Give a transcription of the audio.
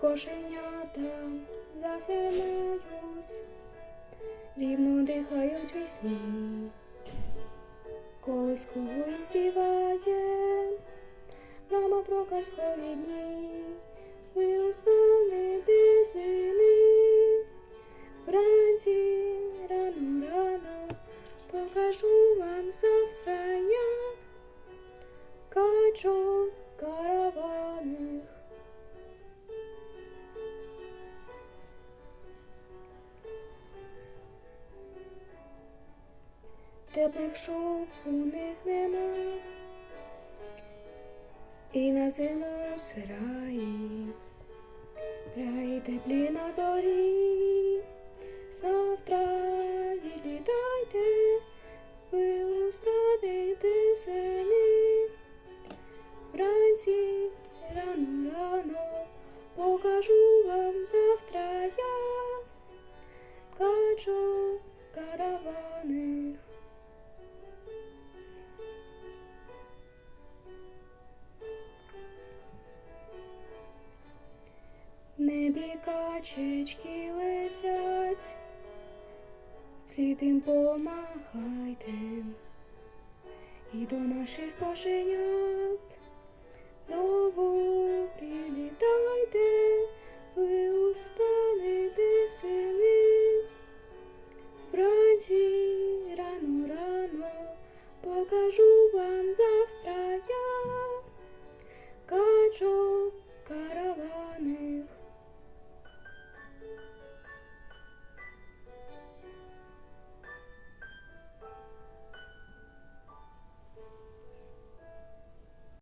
кошенята засинають, рівно дихають вісні, колискову їм співає, мама про казкові дні, ви устанете сини, вранці рано рано покажу вам завтра я. Качок Теплих шуб у них нема, і на зиму сираї, краї теплі на зорі, завтра відлітайте, ви устанете сини, вранці рано рано покажу вам завтра я. Качок караваних. небі качечки летять, слід їм помахайте. І до наших кошенят знову прилітайте, ви устанете сини, вранці рано рано покажу вам завтра.